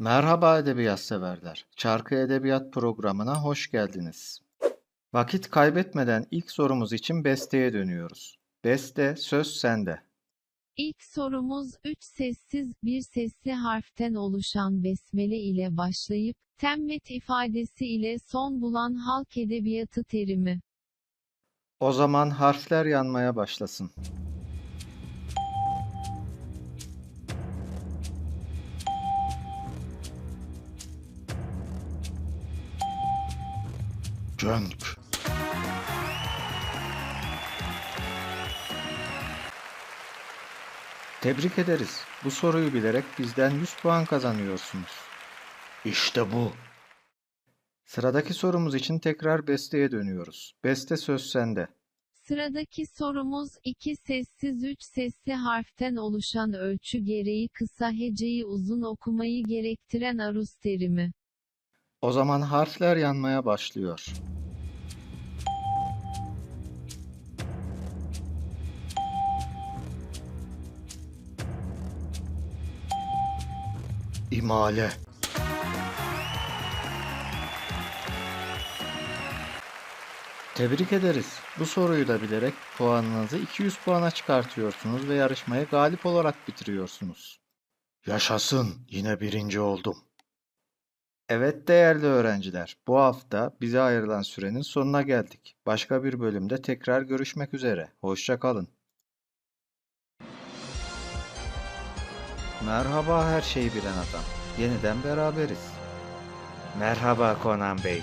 Merhaba edebiyat severler. Çarkı Edebiyat programına hoş geldiniz. Vakit kaybetmeden ilk sorumuz için besteye dönüyoruz. Beste söz sende. İlk sorumuz üç sessiz bir sesli harften oluşan besmele ile başlayıp temmet ifadesi ile son bulan halk edebiyatı terimi. O zaman harfler yanmaya başlasın. Cönk. Tebrik ederiz. Bu soruyu bilerek bizden 100 puan kazanıyorsunuz. İşte bu. Sıradaki sorumuz için tekrar besteye dönüyoruz. Beste söz sende. Sıradaki sorumuz iki sessiz üç sesli harften oluşan ölçü gereği kısa heceyi uzun okumayı gerektiren aruz terimi. O zaman harfler yanmaya başlıyor. İmale. Tebrik ederiz. Bu soruyu da bilerek puanınızı 200 puana çıkartıyorsunuz ve yarışmayı galip olarak bitiriyorsunuz. Yaşasın, yine birinci oldum. Evet değerli öğrenciler, bu hafta bize ayrılan sürenin sonuna geldik. Başka bir bölümde tekrar görüşmek üzere. Hoşça kalın. Merhaba her şeyi bilen adam. Yeniden beraberiz. Merhaba Konan Bey.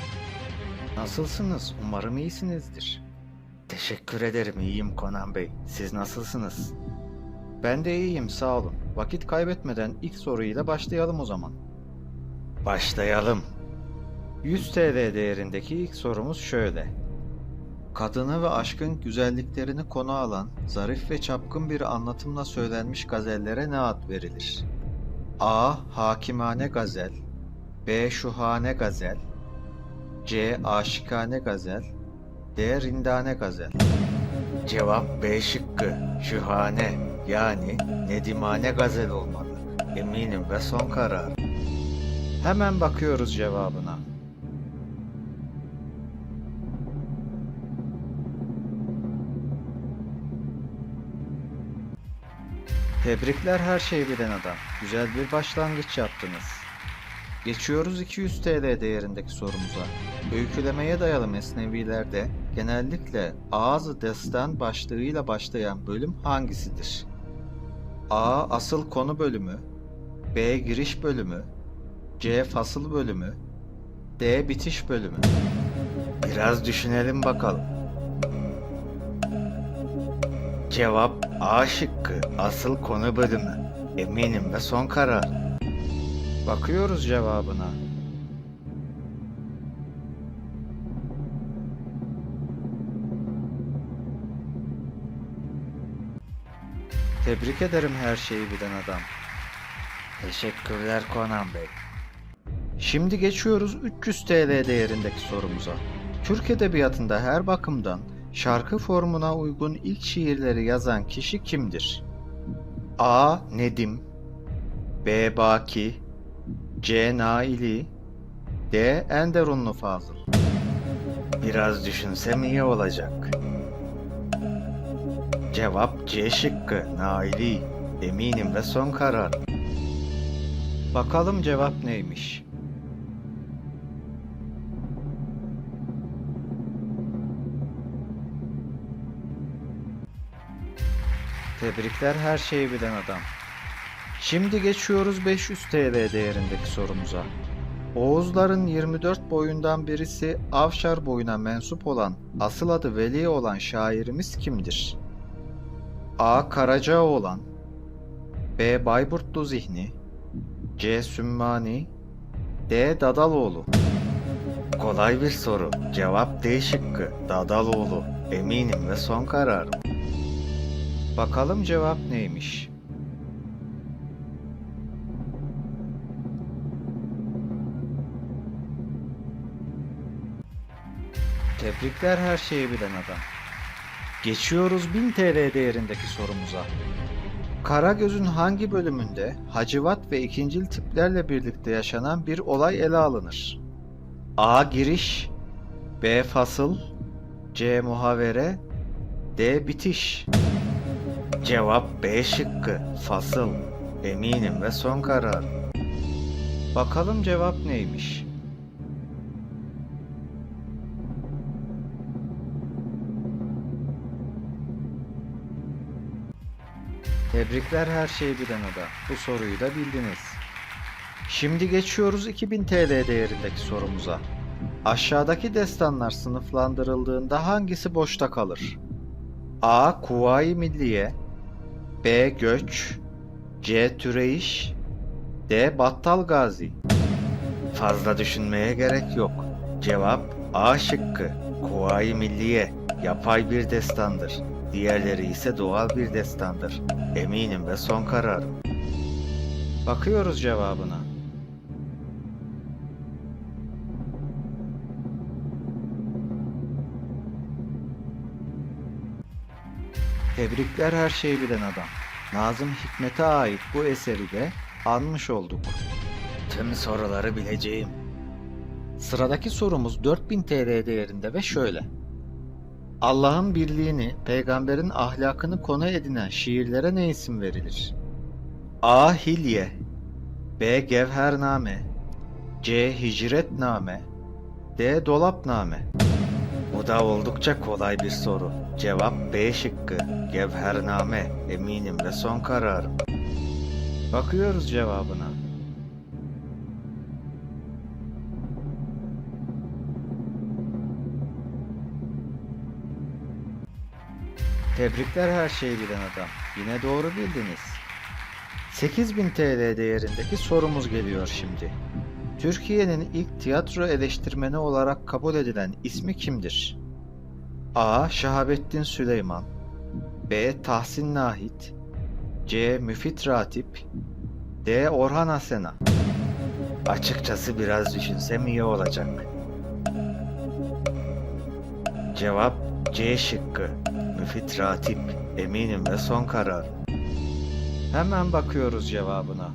Nasılsınız? Umarım iyisinizdir. Teşekkür ederim, iyiyim Konan Bey. Siz nasılsınız? Ben de iyiyim, sağ olun. Vakit kaybetmeden ilk soruyla başlayalım o zaman. Başlayalım. 100 TL değerindeki ilk sorumuz şöyle. Kadını ve aşkın güzelliklerini konu alan zarif ve çapkın bir anlatımla söylenmiş gazellere ne ad verilir? A. Hakimane gazel B. Şuhane gazel C. Aşikane gazel D. Rindane gazel Cevap B şıkkı. Şuhane yani Nedimane gazel olmalı. Eminim ve son karar. Hemen bakıyoruz cevabına. Tebrikler her şeyi bilen adam. Güzel bir başlangıç yaptınız. Geçiyoruz 200 TL değerindeki sorumuza. Öykülemeye dayalı mesnevilerde genellikle ağzı destan başlığıyla başlayan bölüm hangisidir? A. Asıl konu bölümü B. Giriş bölümü C. Fasıl bölümü D. Bitiş bölümü Biraz düşünelim bakalım. Cevap A şıkkı. Asıl konu bölümü. Eminim ve son karar. Bakıyoruz cevabına. Tebrik ederim her şeyi bilen adam. Teşekkürler Konan Bey. Şimdi geçiyoruz 300 TL değerindeki sorumuza. Türk Edebiyatı'nda her bakımdan şarkı formuna uygun ilk şiirleri yazan kişi kimdir? A. Nedim B. Baki C. Naili D. Enderunlu Fazıl Biraz düşünsem iyi olacak. Cevap C şıkkı. Naili. Eminim ve son karar. Bakalım cevap neymiş? Tebrikler her şeyi bilen adam. Şimdi geçiyoruz 500 TL değerindeki sorumuza. Oğuzların 24 boyundan birisi Avşar boyuna mensup olan, asıl adı Veli olan şairimiz kimdir? A. Karacaoğlan B. Bayburtlu Zihni C. Sümmani D. Dadaloğlu Kolay bir soru. Cevap D şıkkı. Dadaloğlu. Eminim ve son kararım. Bakalım cevap neymiş? Tebrikler her şeyi bilen adam. Geçiyoruz 1000 TL değerindeki sorumuza. Karagöz'ün hangi bölümünde Hacivat ve ikincil tiplerle birlikte yaşanan bir olay ele alınır? A. Giriş B. Fasıl C. Muhavere D. Bitiş Cevap B şıkkı. Fasıl. Eminim ve son karar. Bakalım cevap neymiş? Tebrikler her şeyi bilen adam. Bu soruyu da bildiniz. Şimdi geçiyoruz 2000 TL değerindeki sorumuza. Aşağıdaki destanlar sınıflandırıldığında hangisi boşta kalır? A. Kuvayi Milliye B. Göç C. Türeyiş D. Battal Gazi Fazla düşünmeye gerek yok. Cevap A şıkkı. Kuvayi Milliye yapay bir destandır. Diğerleri ise doğal bir destandır. Eminim ve son kararım. Bakıyoruz cevabına. Tebrikler her şeyi bilen adam. Nazım Hikmet'e ait bu eseri de anmış olduk. Tüm soruları bileceğim. Sıradaki sorumuz 4000 TL değerinde ve şöyle. Allah'ın birliğini, peygamberin ahlakını konu edinen şiirlere ne isim verilir? A. Hilye B. Gevhername C. Hicretname D. Dolapname Bu da oldukça kolay bir soru. Cevap B şıkkı. Gevhername. Eminim ve son kararım. Bakıyoruz cevabına. Tebrikler her şeyi bilen adam. Yine doğru bildiniz. 8000 TL değerindeki sorumuz geliyor şimdi. Türkiye'nin ilk tiyatro eleştirmeni olarak kabul edilen ismi kimdir? A. Şahabettin Süleyman B. Tahsin Nahit C. Müfit Ratip D. Orhan Asena Açıkçası biraz düşünsem iyi olacak. Cevap C şıkkı. Müfit Ratip. Eminim ve son karar. Hemen bakıyoruz cevabına.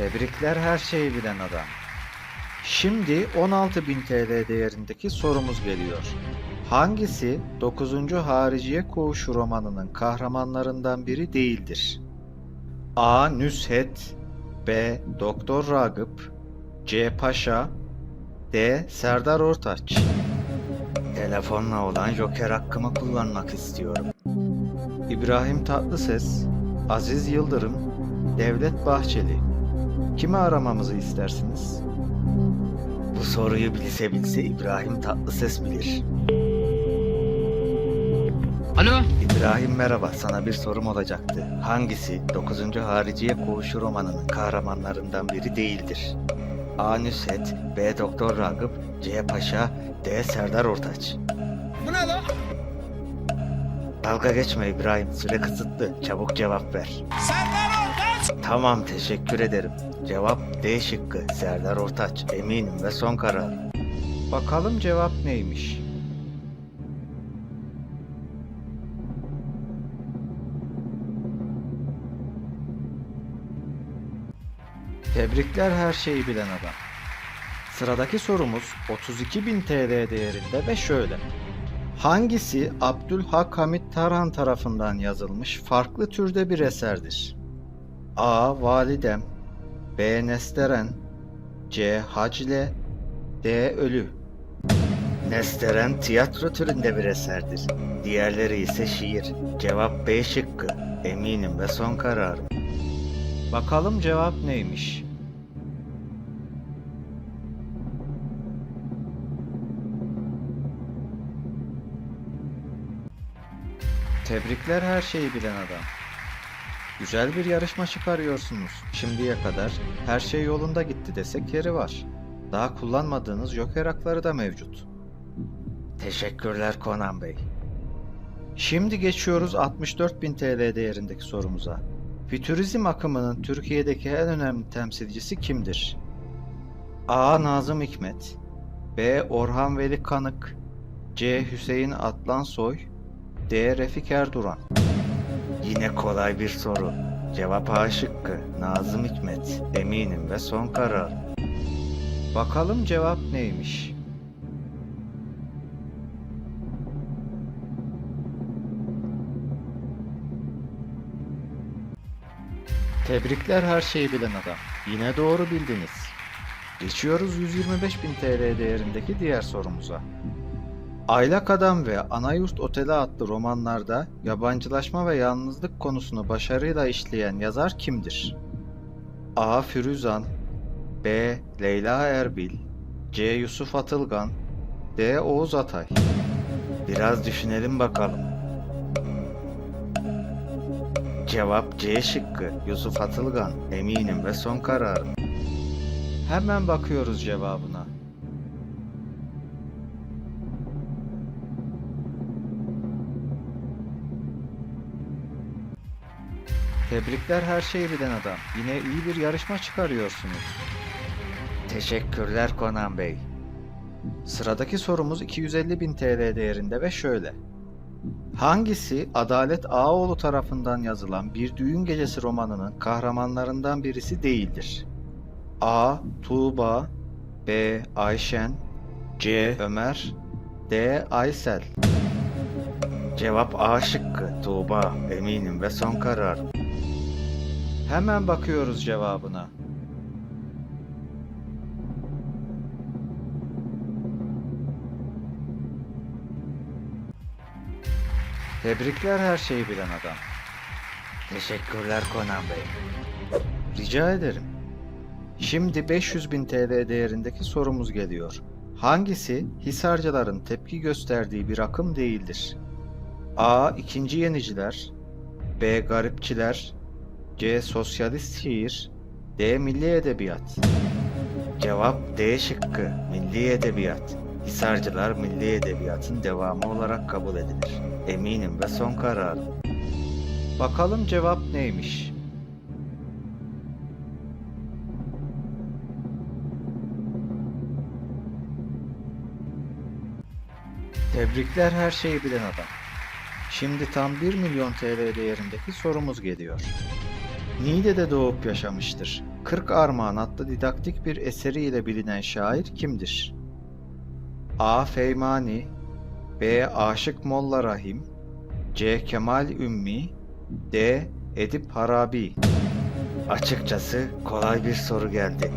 Tebrikler her şeyi bilen adam. Şimdi 16.000 TL değerindeki sorumuz geliyor. Hangisi 9. Hariciye Koğuşu romanının kahramanlarından biri değildir? A. Nüshet B. Doktor Ragıp C. Paşa D. Serdar Ortaç Telefonla olan joker hakkımı kullanmak istiyorum. İbrahim Tatlıses, Aziz Yıldırım, Devlet Bahçeli. Kimi aramamızı istersiniz? Bu soruyu bilse bilse İbrahim Tatlıses bilir. Alo. İbrahim merhaba, sana bir sorum olacaktı. Hangisi 9. Hariciye Koğuşu romanının kahramanlarından biri değildir? A. Nüshet, B. Doktor Ragıp, C. Paşa, D. Serdar Ortaç. Bu ne lan? Dalga geçme İbrahim, süre kısıtlı. Çabuk cevap ver. Serdar. Tamam, teşekkür ederim. Cevap D şıkkı, Serdar Ortaç. Eminim ve son karar. Bakalım cevap neymiş? Tebrikler her şeyi bilen adam. Sıradaki sorumuz 32.000 TL değerinde ve şöyle. Hangisi Abdülhak Hamit Tarhan tarafından yazılmış farklı türde bir eserdir? A. Validem B. Nesteren C. Hacle D. Ölü Nesteren tiyatro türünde bir eserdir. Diğerleri ise şiir. Cevap B şıkkı. Eminim ve son kararım. Bakalım cevap neymiş? Tebrikler her şeyi bilen adam. Güzel bir yarışma çıkarıyorsunuz. Şimdiye kadar her şey yolunda gitti desek yeri var. Daha kullanmadığınız joker hakları da mevcut. Teşekkürler Conan Bey. Şimdi geçiyoruz 64.000 TL değerindeki sorumuza. Fütürizm akımının Türkiye'deki en önemli temsilcisi kimdir? A. Nazım Hikmet. B. Orhan Veli Kanık C. Hüseyin Atlansoy D. Refik Erduran Yine kolay bir soru. Cevap A şıkkı. Nazım Hikmet. Eminim ve son karar. Bakalım cevap neymiş? Tebrikler her şeyi bilen adam. Yine doğru bildiniz. Geçiyoruz 125.000 TL değerindeki diğer sorumuza. Aylak Adam ve Anayurt Oteli adlı romanlarda yabancılaşma ve yalnızlık konusunu başarıyla işleyen yazar kimdir? A. Firuzan B. Leyla Erbil C. Yusuf Atılgan D. Oğuz Atay Biraz düşünelim bakalım. Cevap C şıkkı. Yusuf Atılgan. Eminim ve son kararım. Hemen bakıyoruz cevabına. Tebrikler her şeyi bilen adam. Yine iyi bir yarışma çıkarıyorsunuz. Teşekkürler Konan Bey. Sıradaki sorumuz 250.000 TL değerinde ve şöyle. Hangisi Adalet Ağaoğlu tarafından yazılan Bir Düğün Gecesi romanının kahramanlarından birisi değildir? A. Tuğba B. Ayşen C. Ömer D. Aysel Cevap A şıkkı Tuğba eminim ve son karar. Hemen bakıyoruz cevabına. Tebrikler her şeyi bilen adam. Teşekkürler Konan Bey. Rica ederim. Şimdi 500 bin TL değerindeki sorumuz geliyor. Hangisi Hisarcıların tepki gösterdiği bir akım değildir? A. İkinci Yeniciler B. Garipçiler C. Sosyalist şiir D. Milli Edebiyat Cevap D şıkkı Milli Edebiyat Hisarcılar Milli Edebiyatın devamı olarak kabul edilir. Eminim ve son kararım. Bakalım cevap neymiş? Tebrikler her şeyi bilen adam. Şimdi tam 1 milyon TL değerindeki sorumuz geliyor. Niğde'de doğup yaşamıştır. 40 Armağan adlı didaktik bir eseriyle bilinen şair kimdir? A. Feymani B. Aşık Molla Rahim C. Kemal Ümmi D. Edip Harabi Açıkçası kolay bir soru geldi.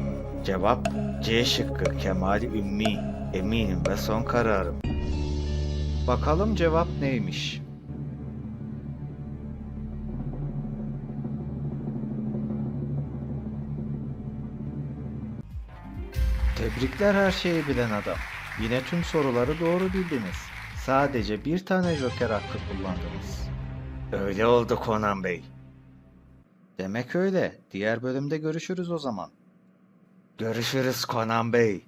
Cevap C şıkkı Kemal Ümmi. Eminim ve son kararım. Bakalım cevap neymiş? Tebrikler her şeyi bilen adam. Yine tüm soruları doğru bildiniz. Sadece bir tane joker hakkı kullandınız. Öyle oldu Conan Bey. Demek öyle. Diğer bölümde görüşürüz o zaman. Görüşürüz Conan Bey.